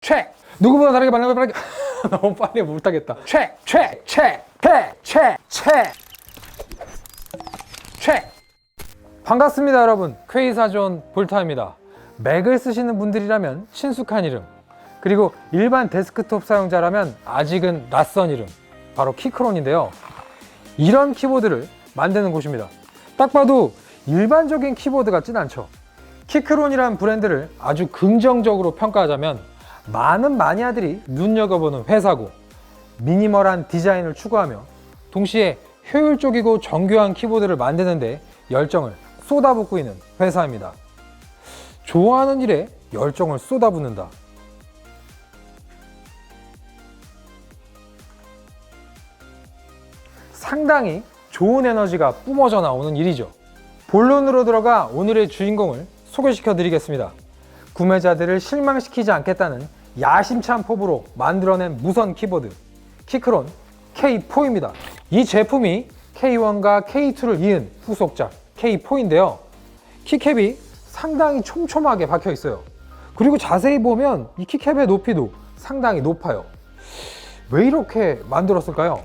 책 누구보다 다르게 만나고 빠르게 너무 빨리 못하겠다. 책책책 책 책 책 책 반갑습니다 여러분. 퀘이사존 볼타입니다. 맥을 쓰시는 분들이라면 친숙한 이름 그리고 일반 데스크톱 사용자라면 아직은 낯선 이름 바로 키크론인데요. 이런 키보드를 만드는 곳입니다. 딱 봐도 일반적인 키보드 같진 않죠. 키크론이라는 브랜드를 아주 긍정적으로 평가하자면 많은 마니아들이 눈여겨보는 회사고 미니멀한 디자인을 추구하며 동시에 효율적이고 정교한 키보드를 만드는데 열정을 쏟아붓고 있는 회사입니다. 좋아하는 일에 열정을 쏟아붓는다. 상당히 좋은 에너지가 뿜어져 나오는 일이죠. 본론으로 들어가 오늘의 주인공을 소개시켜 드리겠습니다. 구매자들을 실망시키지 않겠다는 야심찬 포부로 만들어낸 무선 키보드 키크론 K4입니다. 이 제품이 K1과 K2를 이은 후속작 K4인데요. 키캡이 상당히 촘촘하게 박혀 있어요. 그리고 자세히 보면 이 키캡의 높이도 상당히 높아요. 왜 이렇게 만들었을까요?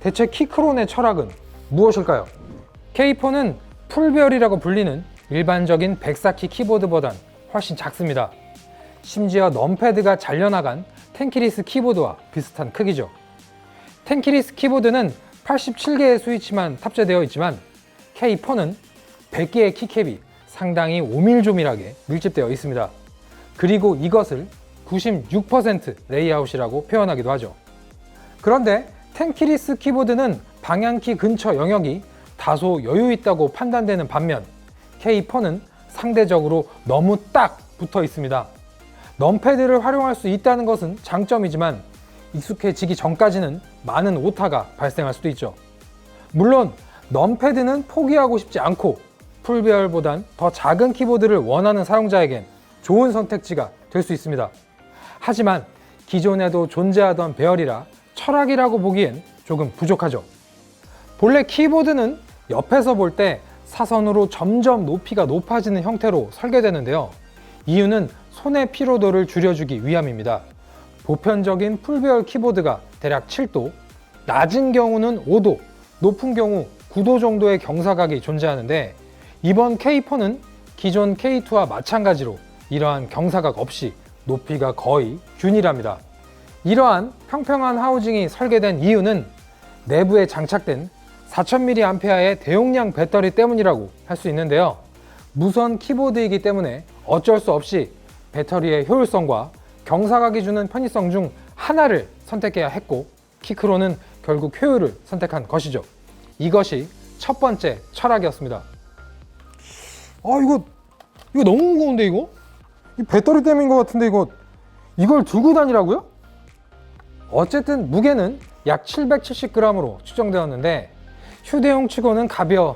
대체 키크론의 철학은 무엇일까요? K4는 풀별이라고 불리는 일반적인 백사키 키보드보단 훨씬 작습니다. 심지어 넘패드가 잘려나간 텐키리스 키보드와 비슷한 크기죠. 텐키리스 키보드는 87개의 스위치만 탑재되어 있지만 K4는 100개의 키캡이 상당히 오밀조밀하게 밀집되어 있습니다. 그리고 이것을 96% 레이아웃이라고 표현하기도 하죠. 그런데 텐키리스 키보드는 방향키 근처 영역이 다소 여유 있다고 판단되는 반면 K4는 상대적으로 너무 딱 붙어 있습니다. 넘패드를 활용할 수 있다는 것은 장점이지만 익숙해지기 전까지는 많은 오타가 발생할 수도 있죠. 물론 넘패드는 포기하고 싶지 않고 풀배열보단 더 작은 키보드를 원하는 사용자에겐 좋은 선택지가 될 수 있습니다. 하지만 기존에도 존재하던 배열이라 철학이라고 보기엔 조금 부족하죠. 본래 키보드는 옆에서 볼 때 사선으로 점점 높이가 높아지는 형태로 설계되는데요. 이유는 손의 피로도를 줄여주기 위함입니다. 보편적인 풀배열 키보드가 대략 7도, 낮은 경우는 5도, 높은 경우 9도 정도의 경사각이 존재하는데 이번 K4는 기존 K2와 마찬가지로 이러한 경사각 없이 높이가 거의 균일합니다. 이러한 평평한 하우징이 설계된 이유는 내부에 장착된 4000mAh의 대용량 배터리 때문이라고 할 수 있는데요. 무선 키보드이기 때문에 어쩔 수 없이 배터리의 효율성과 경사각이 주는 편의성 중 하나를 선택해야 했고 키크로는 결국 효율을 선택한 것이죠. 이것이 첫 번째 철학이었습니다. 아 이거 이거 너무 무거운데 이거? 이 배터리 때문인 것 같은데 이거 이걸 들고 다니라고요? 어쨌든 무게는 약 770g으로 추정되었는데 휴대용 치고는 가벼워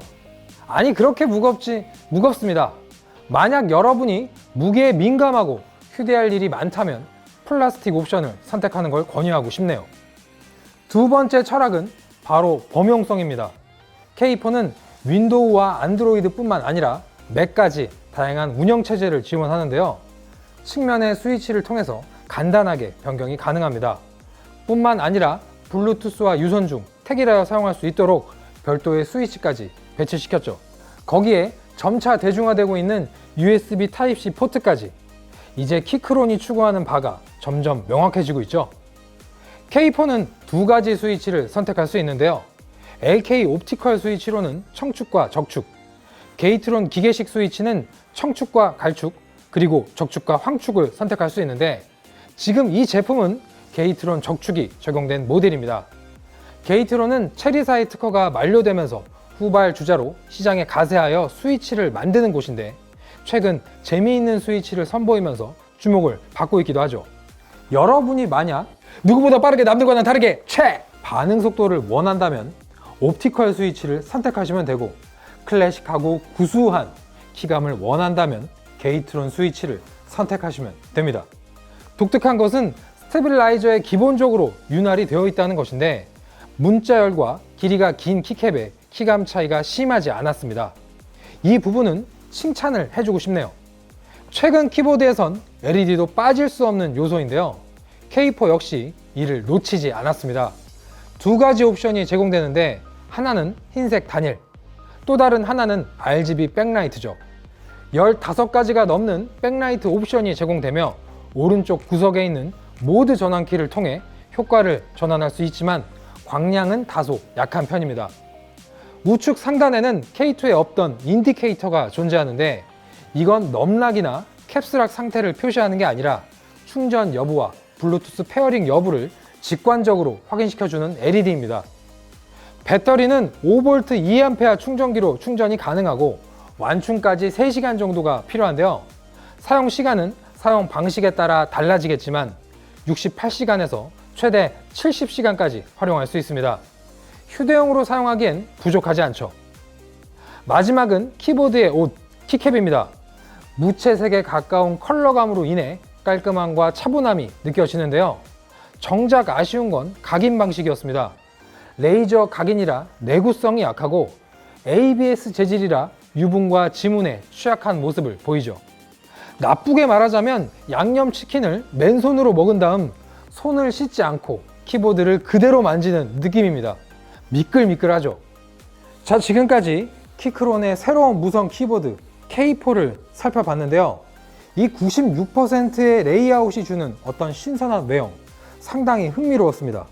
아니 그렇게 무겁지 무겁습니다 만약 여러분이 무게에 민감하고 휴대할 일이 많다면 플라스틱 옵션을 선택하는 걸 권유하고 싶네요. 두 번째 철학은 바로 범용성입니다. K4는 윈도우와 안드로이드뿐만 아니라 맥까지 다양한 운영 체제를 지원하는데요. 측면의 스위치를 통해서 간단하게 변경이 가능합니다. 뿐만 아니라 블루투스와 유선 중 택이라여 사용할 수 있도록 별도의 스위치까지 배치시켰죠. 거기에 점차 대중화되고 있는 USB Type-C 포트까지 이제 키크론이 추구하는 바가 점점 명확해지고 있죠. K4는 두 가지 스위치를 선택할 수 있는데요. LK 옵티컬 스위치로는 청축과 적축, 게이트론 기계식 스위치는 청축과 갈축, 그리고 적축과 황축을 선택할 수 있는데 지금 이 제품은 게이트론 적축이 적용된 모델입니다. 게이트론은 체리사의 특허가 만료되면서 후발 주자로 시장에 가세하여 스위치를 만드는 곳인데 최근 재미있는 스위치를 선보이면서 주목을 받고 있기도 하죠. 여러분이 만약 누구보다 빠르게 남들과는 다르게 최 반응 속도를 원한다면 옵티컬 스위치를 선택하시면 되고 클래식하고 구수한 키감을 원한다면 게이트론 스위치를 선택하시면 됩니다. 독특한 것은 스테빌라이저에 기본적으로 윤활이 되어 있다는 것인데 문자열과 길이가 긴 키캡에 키감 차이가 심하지 않았습니다. 이 부분은 칭찬을 해주고 싶네요. 최근 키보드에선 LED도 빠질 수 없는 요소인데요. K4 역시 이를 놓치지 않았습니다. 두 가지 옵션이 제공되는데 하나는 흰색 단일, 또 다른 하나는 RGB 백라이트죠. 15가지가 넘는 백라이트 옵션이 제공되며 오른쪽 구석에 있는 모드 전환키를 통해 효과를 전환할 수 있지만 광량은 다소 약한 편입니다. 우측 상단에는 K2에 없던 인디케이터가 존재하는데 이건 넘락이나 캡스락 상태를 표시하는 게 아니라 충전 여부와 블루투스 페어링 여부를 직관적으로 확인시켜주는 LED입니다. 배터리는 5V 2A 충전기로 충전이 가능하고 완충까지 3시간 정도가 필요한데요. 사용 시간은 사용 방식에 따라 달라지겠지만 68시간에서 최대 70시간까지 활용할 수 있습니다. 휴대용으로 사용하기엔 부족하지 않죠. 마지막은 키보드의 옷, 키캡입니다. 무채색에 가까운 컬러감으로 인해 깔끔함과 차분함이 느껴지는데요. 정작 아쉬운 건 각인 방식이었습니다. 레이저 각인이라 내구성이 약하고 ABS 재질이라 유분과 지문에 취약한 모습을 보이죠. 나쁘게 말하자면 양념치킨을 맨손으로 먹은 다음 손을 씻지 않고 키보드를 그대로 만지는 느낌입니다. 미끌미끌하죠. 자, 지금까지 키크론의 새로운 무선 키보드 K4를 살펴봤는데요. 이 96%의 레이아웃이 주는 어떤 신선한 외형, 상당히 흥미로웠습니다.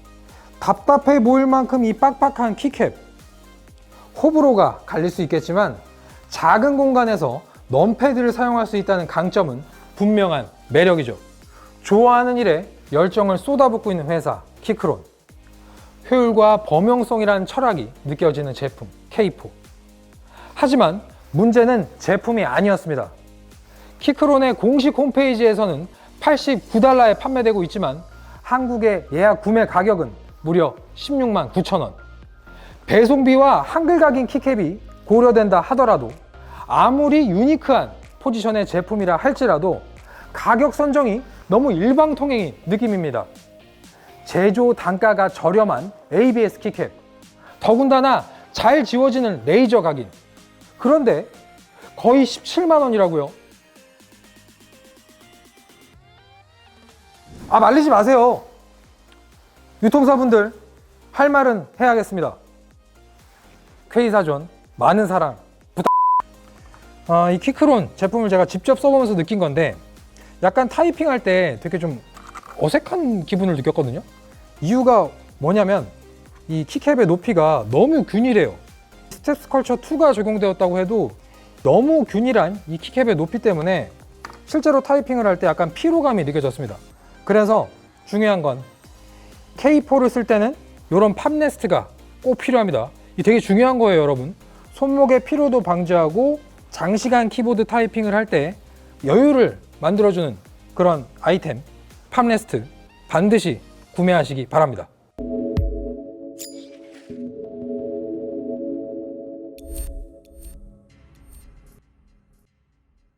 답답해 보일 만큼 이 빡빡한 키캡. 호불호가 갈릴 수 있겠지만 작은 공간에서 넘패드를 사용할 수 있다는 강점은 분명한 매력이죠. 좋아하는 일에 열정을 쏟아붓고 있는 회사 키크론. 효율과 범용성이라는 철학이 느껴지는 제품 K4. 하지만 문제는 제품이 아니었습니다. 키크론의 공식 홈페이지에서는 89달러에 판매되고 있지만 한국의 예약 구매 가격은 무려 16만 9천 원. 배송비와 한글 각인 키캡이 고려된다 하더라도 아무리 유니크한 포지션의 제품이라 할지라도 가격 선정이 너무 일방통행인 느낌입니다. 제조 단가가 저렴한 ABS 키캡. 더군다나 잘 지워지는 레이저 각인. 그런데 거의 17만 원이라고요. 아 말리지 마세요. 유통사분들 할 말은 해야겠습니다. K사전 많은 사랑 부탁. 아, 이 키크론 제품을 제가 직접 써보면서 느낀 건데 약간 타이핑할 때 되게 좀 어색한 기분을 느꼈거든요. 이유가 뭐냐면 이 키캡의 높이가 너무 균일해요. 스텝스 컬처 2가 적용되었다고 해도 너무 균일한 이 키캡의 높이 때문에 실제로 타이핑을 할 때 약간 피로감이 느껴졌습니다. 그래서 중요한 건 K4를 쓸 때는 이런 팝네스트가 꼭 필요합니다. 이 되게 중요한 거예요, 여러분. 손목의 피로도 방지하고 장시간 키보드 타이핑을 할 때 여유를 만들어주는 그런 아이템 팝네스트 반드시 구매하시기 바랍니다.